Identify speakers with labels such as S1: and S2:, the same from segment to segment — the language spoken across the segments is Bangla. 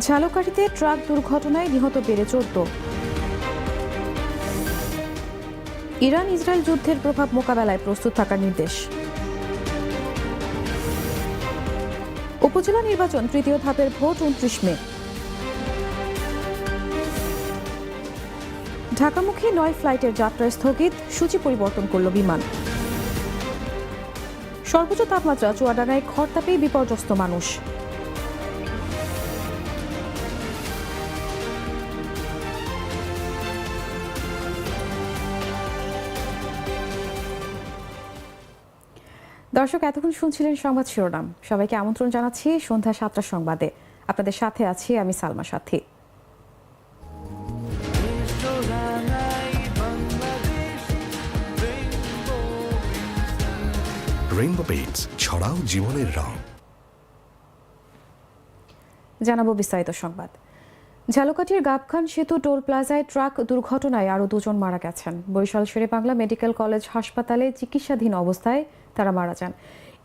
S1: ঝালকাঠিতে ট্রাক দুর্ঘটনায় নিহত বেড়ে চোদ্দ। ইরান ইসরায়েল যুদ্ধের প্রভাব মোকাবেলায় প্রস্তুত থাকার নির্দেশ। উপজেলা নির্বাচন তৃতীয় ধাপের ভোট উনত্রিশ মে। ঢাকামুখী নয় ফ্লাইটের যাত্রা স্থগিত, সূচি পরিবর্তন করল বিমান। সর্বোচ্চ তাপমাত্রা চুয়াডাঙ্গায় খরতাপেই বিপর্যস্ত মানুষ। দর্শক এতক্ষণ শুনছিলেন সংবাদ শিরোনাম। সবাইকে আমন্ত্রণ জানাচ্ছি সন্ধ্যা সাতটার সংবাদে। আপনাদের সাথে আছি আমি সালমা সাথী।
S2: রেইনবো পেইন্টস ছড়াও জীবনের রং।
S1: জানাব বিস্তারিত সংবাদ। ঝালকাঠির গাবখান সেতু টোল প্লাজায় ট্রাক দুর্ঘটনায় আরও দুজন মারা গেছেন। বরিশাল শেরে বাংলা মেডিকেল কলেজ হাসপাতালে চিকিৎসাধীন অবস্থায় তারা মারা যান।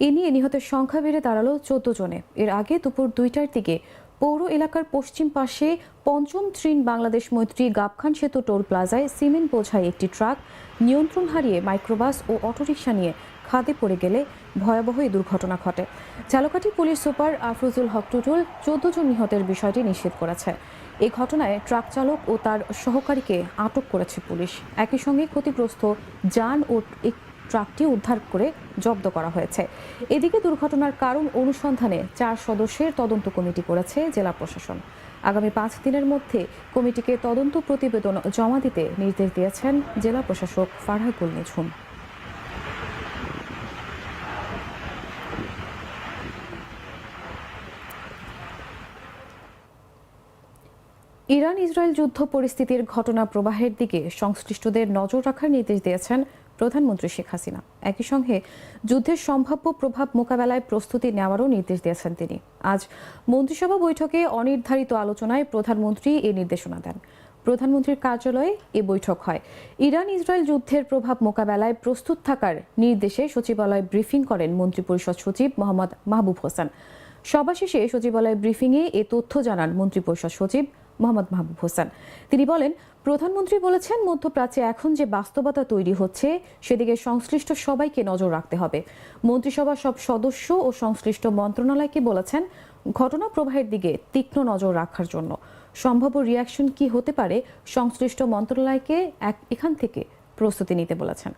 S1: এ নিয়ে নিহতের সংখ্যা বেড়ে দাঁড়াল চোদ্দ জনে। এর আগে দুপুর দুইটার দিকে পৌর এলাকার পশ্চিম পাশে পঞ্চম তৃণ বাংলাদেশ মৈত্রী গাবখান সেতু টোল প্লাজায় সিমেন্ট বোঝাই একটি ট্রাক নিয়ন্ত্রণ হারিয়ে মাইক্রোবাস ও অটোরিকশা নিয়ে খাদে পড়ে গেলে ভয়াবহ এই দুর্ঘটনা ঘটে। ঝালকাঠি পুলিশ সুপার আফরোজুল হক টুটুল চোদ্দ জন নিহতের বিষয়টি নিশ্চিত করেছে। এই ঘটনায় ট্রাক চালক ও তার সহকারীকে আটক করেছে পুলিশ। একই সঙ্গে ক্ষতিগ্রস্ত যান ও ট্রাকটি উদ্ধার করে জব্দ করা হয়েছে। এদিকে দুর্ঘটনার কারণ অনুসন্ধানে চার সদস্যের তদন্ত কমিটি করেছে জেলা প্রশাসন। আগামী পাঁচ দিনের মধ্যে কমিটিকে তদন্ত প্রতিবেদন জমা দিতে নির্দেশ দিয়েছেন জেলা প্রশাসক ফারহাকুল নিঝুম। ইরান ইসরায়েল যুদ্ধ পরিস্থিতির ঘটনা প্রবাহের দিকে সংশ্লিষ্টদের নজর রাখার নির্দেশ দিয়েছেন প্রধানমন্ত্রী শেখ হাসিনা। একই সঙ্গে যুদ্ধের সম্ভাব্য প্রভাব মোকাবেলায় প্রস্তুতি নেওয়ারও নির্দেশ দিয়েছেন তিনি। আজ মন্ত্রিসভা বৈঠকে অনির্ধারিত আলোচনায় প্রধানমন্ত্রী এই নির্দেশনা দেন। প্রধানমন্ত্রীর কার্যালয়ে এ বৈঠক হয়। ইরান ইসরায়েল যুদ্ধের প্রভাব মোকাবেলায় প্রস্তুত থাকার নির্দেশে সচিবালয় ব্রিফিং করেন মন্ত্রিপরিষদ সচিব মোহাম্মদ মাহবুব হোসেন। সভা শেষে সচিবালয় ব্রিফিংয়ে এ তথ্য জানান মন্ত্রিপরিষদ সচিব মোহাম্মদ মাহবুব হোসেন। তিনি বলেন, প্রধানমন্ত্রী বলেছেন, মধ্যপ্রাচ্যে এখন যে বাস্তবতা তৈরি হচ্ছে, সেদিকে সংশ্লিষ্ট সবাইকে নজর রাখতে হবে। মন্ত্রিসভার সব সদস্য ও সংশ্লিষ্ট মন্ত্রণালয়কে বলেছেন, ঘটনা প্রবাহের দিকে তীক্ষ্ণ নজর রাখার জন্য। সম্ভাব্য রিয়াকশন কি হতে পারে, সংশ্লিষ্ট মন্ত্রণালয়কে এক এখান থেকে প্রস্তুতি নিতে বলেছেন।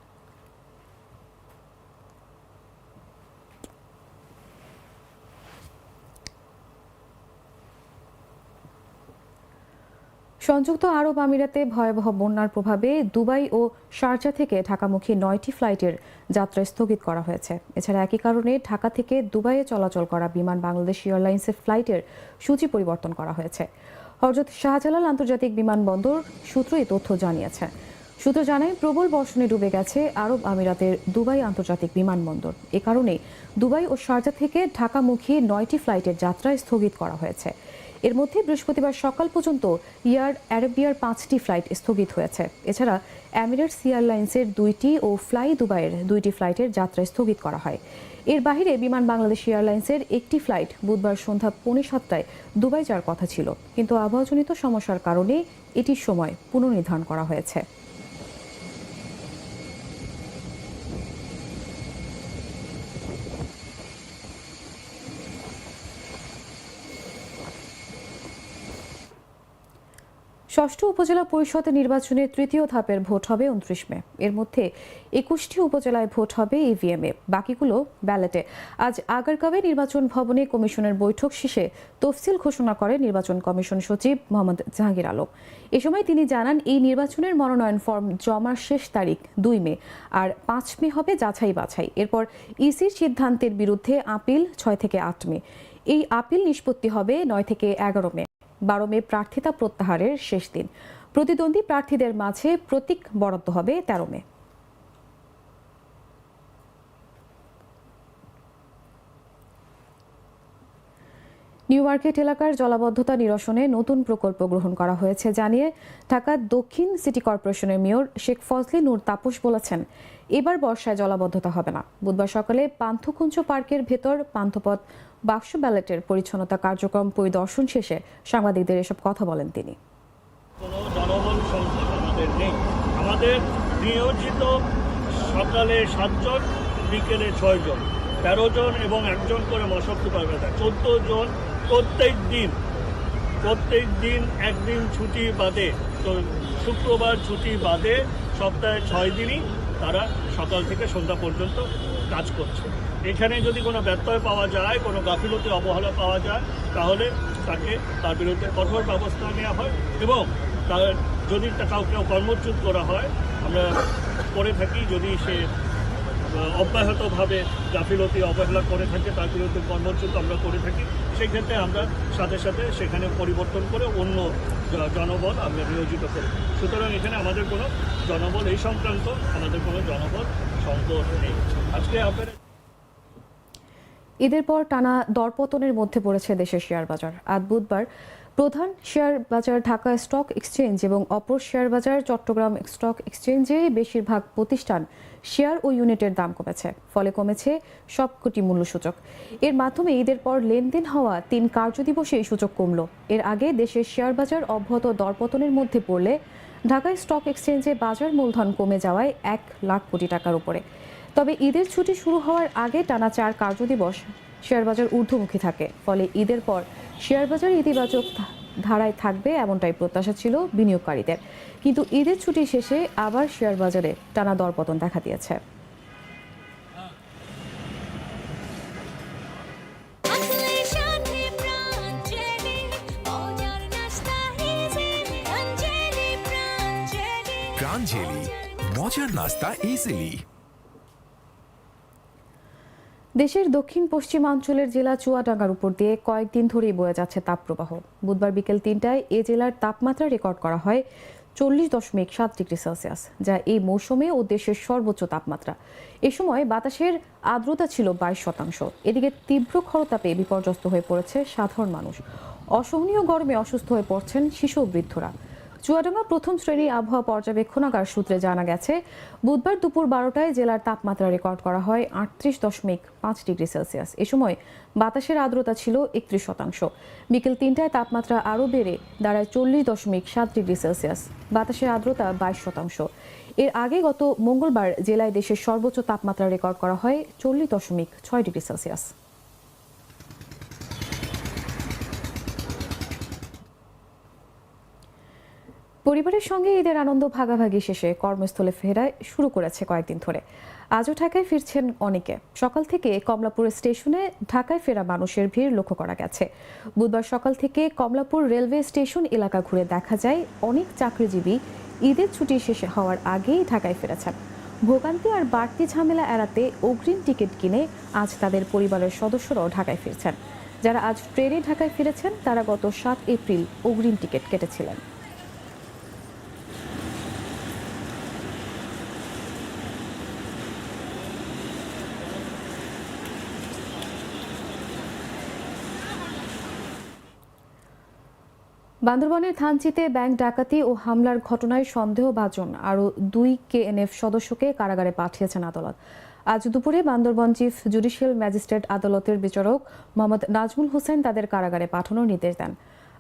S1: সংযুক্ত আরব আমিরাতে ভয়াবহ বন্যার প্রভাবে দুবাই ও শারজা থেকে ঢাকামুখী নয়টি ফ্লাইটের যাত্রা স্থগিত করা হয়েছে। এছাড়া একই কারণে ঢাকা থেকে দুবাইয়ে চলাচল করা বিমান বাংলাদেশ এয়ারলাইন্সের ফ্লাইটের সূচি পরিবর্তন করা হয়েছে। হজরত শাহজালাল আন্তর্জাতিক বিমানবন্দর সূত্র এই তথ্য জানিয়েছে। সূত্র জানায়, প্রবল বর্ষণে ডুবে গেছে আরব আমিরাতের দুবাই আন্তর্জাতিক বিমানবন্দর। এ কারণে দুবাই ও শারজা থেকে ঢাকামুখী নয়টি ফ্লাইটের যাত্রা স্থগিত করা হয়েছে। এর মধ্যে বৃহস্পতিবার সকাল পর্যন্ত ইয়ার অ্যারেবিয়ার পাঁচটি ফ্লাইট স্থগিত হয়েছে। এছাড়া অ্যামিরেটস এয়ারলাইন্সের দুইটি ও ফ্লাই দুবাইয়ের দুইটি ফ্লাইটের যাত্রা স্থগিত করা হয়। এর বাহিরে বিমান বাংলাদেশ এয়ারলাইন্সের একটি ফ্লাইট বুধবার সন্ধ্যা পৌনে সাতটায় দুবাই যাওয়ার কথা ছিল। কিন্তু আবহাওয়াজনিত সমস্যার কারণে এটির সময় পুনর্নির্ধারণ করা হয়েছে। ষষ্ঠ উপজেলা পরিষদ নির্বাচনের তৃতীয় ধাপের ভোট হবে উনত্রিশ মে। এর মধ্যে একুশটি উপজেলায় ভোট হবে ইভিএমে বাকিগুলো ব্যালটে। আজ আগারগাঁওয়ে নির্বাচন ভবনে কমিশনের বৈঠক শেষে তফসিল ঘোষণা করে নির্বাচন কমিশন সচিব মোহাম্মদ জাহাঙ্গীর আলম। এ সময় তিনি জানান, এই নির্বাচনের মনোনয়ন ফর্ম জমার শেষ তারিখ দুই মে আর পাঁচ মে হবে যাচাই বাছাই। এরপর ইসির সিদ্ধান্তের বিরুদ্ধে আপিল ছয় থেকে আট মে। এই আপিল নিষ্পত্তি হবে নয় থেকে এগারো মে। বারো মে প্রার্থিতা প্রত্যাহারের শেষ দিন। প্রতিদ্বন্দ্বী প্রার্থীদের মাঝে প্রতীক বরাদ্দ হবে তেরো মে। নিউ মার্কেট এলাকার জলাবদ্ধতা নিরসনে নতুন প্রকল্প গ্রহণ করা হয়েছে, জানিয়ে ঢাকা দক্ষিণ সিটি কর্পোরেশনের মেয়র শেখ ফজলি নূর তাপস বলেছেন, এবার বর্ষায় জলাবদ্ধতা হবে না। বুধবার সকালে পান্থকুঞ্জ পার্কের ভেতর পান্থপথ বাক্স ব্যালেটের পরিচ্ছন্নতা কার্যক্রম পরিদর্শন শেষে সাংবাদিকদের এসব কথা বলেন তিনি।
S3: আমাদের নিয়োজিত সকালে সাতজন, বিকেলে ছয়জন, তেরো জন এবং একজন করে মশক সুপারভাইজার চোদ্দ জন প্রত্যেক দিন প্রত্যেক দিন একদিন ছুটি বাদে, তো শুক্রবার ছুটি বাদে সপ্তাহে ছয় দিনই তারা সকাল থেকে সন্ধ্যা পর্যন্ত কাজ করছে। এখানে যদি কোনো ব্যত্যয় পাওয়া যায়, কোনো গাফিলতি, অবহেলা পাওয়া যায়, তাহলে তাকে তার বিরুদ্ধে কঠোর ব্যবস্থা নেওয়া হয় এবং তার যদি কাউকে কর্মচ্যুত করা হয়, আমরা করে থাকি, যদি সে অব্যাহতভাবে গাফিলতি, অবহেলা করে থাকে, তার বিরুদ্ধে কর্মচ্যুত আমরা করে থাকি। সেই ক্ষেত্রে আমরা সাথে সাথে সেখানে পরিবর্তন করে অন্য জনবল আমরা নিয়োজিত করি। সুতরাং এখানে আমাদের কোনো জনবল এই সংক্রান্ত আমাদের কোনো জনবল সংকট নেই। আজকে আপনারা
S1: ঈদের পর টানা দরপতনের মধ্যে পড়েছে দেশের শেয়ার বাজার আজ বুধবার প্রধান শেয়ার বাজার ঢাকা স্টক এক্সচেঞ্জ এবং অপর শেয়ার বাজার চট্টগ্রাম স্টক এক্সচেঞ্জে বেশিরভাগ প্রতিষ্ঠান শেয়ার ও ইউনিটের দাম কমেছে, ফলে কমেছে সবকটি মূল্যসূচক। এর মাধ্যমে ঈদের পর লেনদেন হওয়া তিন কার্যদিবসে এই সূচক কমল। এর আগে দেশের শেয়ার বাজার অব্যাহত দরপতনের মধ্যে পড়লে ঢাকা স্টক এক্সচেঞ্জে বাজার মূলধন কমে যাওয়ায় এক লাখ কোটি টাকার উপরে। তবে ঈদের ছুটি শুরু হওয়ার আগে টানা চার কার্যদিবস শেয়ারবাজার ঊর্ধ্বমুখী থাকে। ফলে ঈদের পর শেয়ারবাজার ইতিবাচক ধারায় থাকবে এমনটাই প্রত্যাশা ছিল বিনিয়োগকারীদের। কিন্তু ঈদের ছুটি শেষে আবার শেয়ার বাজারে টানা দরপতন দেখা দিয়েছে।
S4: প্রাঞ্জলি মজার নাস্তা ইজিলি।
S1: দেশের দক্ষিণ পশ্চিমাঞ্চলের জেলা চুয়াডাঙ্গার উপর দিয়ে কয়েকদিন ধরেই বয়ে যাচ্ছে তাপপ্রবাহ। বুধবার বিকেল তিনটায় এ জেলার তাপমাত্রা রেকর্ড করা হয় চল্লিশ দশমিক সাত ডিগ্রি সেলসিয়াস, যা এই মৌসুমে ও দেশের সর্বোচ্চ তাপমাত্রা। এ সময় বাতাসের আর্দ্রতা ছিল বাইশ শতাংশ। এদিকে তীব্র খরতাপে বিপর্যস্ত হয়ে পড়েছে সাধারণ মানুষ। অসহনীয় গরমে অসুস্থ হয়ে পড়ছেন শিশু বৃদ্ধরা। চুয়াডাঙ্গা প্রথম শ্রেণি আবহাওয়া পর্যবেক্ষণাগার সূত্রে জানা গেছে, বুধবার দুপুর বারোটায় জেলার তাপমাত্রা রেকর্ড করা হয় আটত্রিশ দশমিক পাঁচ ডিগ্রি সেলসিয়াস। এ সময় বাতাসের আর্দ্রতা ছিল একত্রিশ শতাংশ। বিকেল তিনটায় তাপমাত্রা আরও বেড়ে দাঁড়ায় চল্লিশ দশমিক সাত ডিগ্রি সেলসিয়াস। বাতাসের আর্দ্রতা বাইশ শতাংশ। এর আগে গত মঙ্গলবার জেলায় দেশের সর্বোচ্চ তাপমাত্রা রেকর্ড করা হয় চল্লিশ দশমিক ছয় ডিগ্রি সেলসিয়াস। পরিবারের সঙ্গে ঈদের আনন্দ ভাগাভাগি শেষে কর্মস্থলে ফেরায় শুরু করেছে কয়েকদিন ধরে। আজও ঢাকায় ফিরছেন অনেকে। সকাল থেকে কমলাপুর স্টেশনে ঢাকায় ফেরা মানুষের ভিড় লক্ষ্য করা গেছে। বুধবার সকাল থেকে কমলাপুর রেলওয়ে স্টেশন এলাকা ঘুরে দেখা যায়, অনেক চাকরিজীবী ঈদের ছুটি শেষ হওয়ার আগেই ঢাকায় ফিরেছেন। ভোগান্তি আর বাড়তি ঝামেলা এড়াতে অগ্রিম টিকিট কিনে আজ তাদের পরিবারের সদস্যরাও ঢাকায় ফিরছেন। যারা আজ ট্রেনে ঢাকায় ফিরেছেন, তারা গত সাত এপ্রিল অগ্রিম টিকিট কেটেছিলেন। বান্দরবনের থানচিতে ব্যাংক ডাকাতি ও হামলার ঘটনায় সন্দেহভাজন আরও দুই কেএনএফ সদস্যকে কারাগারে পাঠিয়েছেন আদালত। আজ দুপুরে বান্দরবন চিফ জুডিশিয়াল ম্যাজিস্ট্রেট আদালতের বিচারক মোহাম্মদ নাজমুল হোসেন তাদের কারাগারে পাঠানোর নির্দেশ দেন।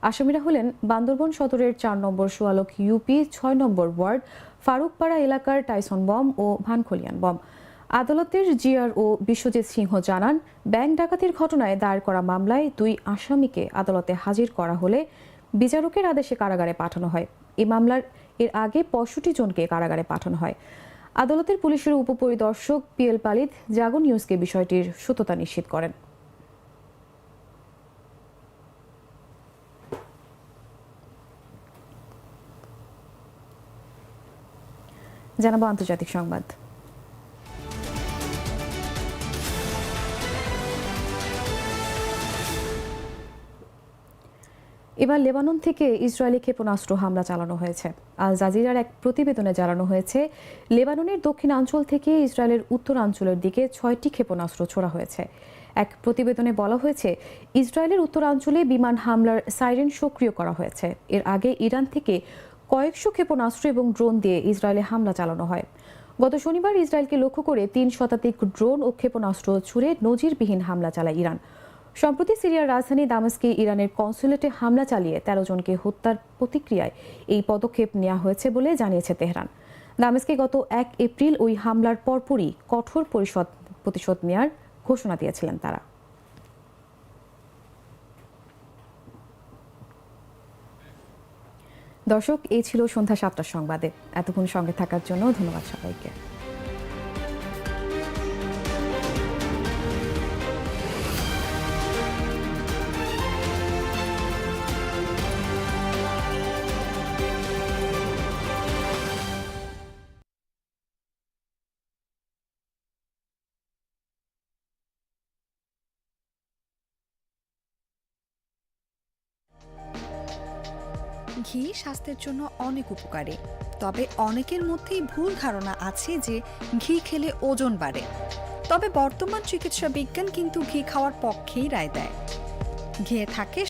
S1: আসামিরা হলেন বান্দরবন সদরের চার নম্বর সুয়ালক ইউপি, ছয় নম্বর ওয়ার্ড, ফারুকপাড়া এলাকার টাইসন বম ও ভানখলিয়ান বম। আদালতের জিআর ও বিশ্বজিৎ সিংহ জানান, ব্যাংক ডাকাতির ঘটনায় দায়ের করা মামলায় দুই আসামিকে আদালতে হাজির করা হলে বিচারকের আদেশে কারাগারে পাঠানো হয়। এই মামলার এর আগে পঁয়ষট্টি জনকে কারাগারে পাঠানো হয়। আদালতের পুলিশের উপপরিদর্শক পিএল পালিত জাগো নিউজকে বিষয়টির সত্যতা নিশ্চিত করেন। জানাব আন্তর্জাতিক সংবাদ। এবার লেবানন থেকে ইসরায়েলি ক্ষেপণাস্ত্র হামলা চালানো হয়েছে। আল জাজিরার এক প্রতিবেদনে জানানো হয়েছে, লেবাননের দক্ষিণাঞ্চল থেকে ইসরায়েলের উত্তরাঞ্চলের দিকে ছয়টি ক্ষেপণাস্ত্র ছোড়া হয়েছে। এক প্রতিবেদনে বলা হয়েছে, ইসরায়েলের উত্তরাঞ্চলে বিমান হামলার সাইরেন সক্রিয় করা হয়েছে। এর আগে ইরান থেকে কয়েকশো ক্ষেপণাস্ত্র এবং ড্রোন দিয়ে ইসরায়েলে হামলা চালানো হয়। গত শনিবার ইসরায়েলকে লক্ষ্য করে তিন শতাধিক ড্রোন ও ক্ষেপণাস্ত্র ছুড়ে নজিরবিহীন হামলা চালায় ইরান। সম্প্রতি সিরিয়ার রাজধানী দামেস্কে ইরানের কনসুলেটে হামলা চালিয়ে তেরো জনকে হত্যার প্রতিক্রিয়ায় এই পদক্ষেপ নেওয়া হয়েছে বলে জানিয়েছে তেহরান। দামেস্কে গত এক এপ্রিল ওই হামলার পরপরই কঠোর পরিষদ প্রতিশোধ নেয়ার ঘোষণা দিয়েছিলেন তারা। দর্শক এই ছিল সন্ধ্যা সাতটার সংবাদে। এতক্ষণ সঙ্গে থাকার জন্য ধন্যবাদ সবাইকে।
S5: ঘি স্বাস্থ্যের জন্য অনেক উপকারী। তবে অনেকের মধ্যেই ভুল ধারণা আছে যে ঘি খেলে ওজন বাড়ে। তবে বর্তমান চিকিৎসা বিজ্ঞান কিন্তু ঘি খাওয়ার পক্ষেই রায় দেয়। ঘিয়ে থাকে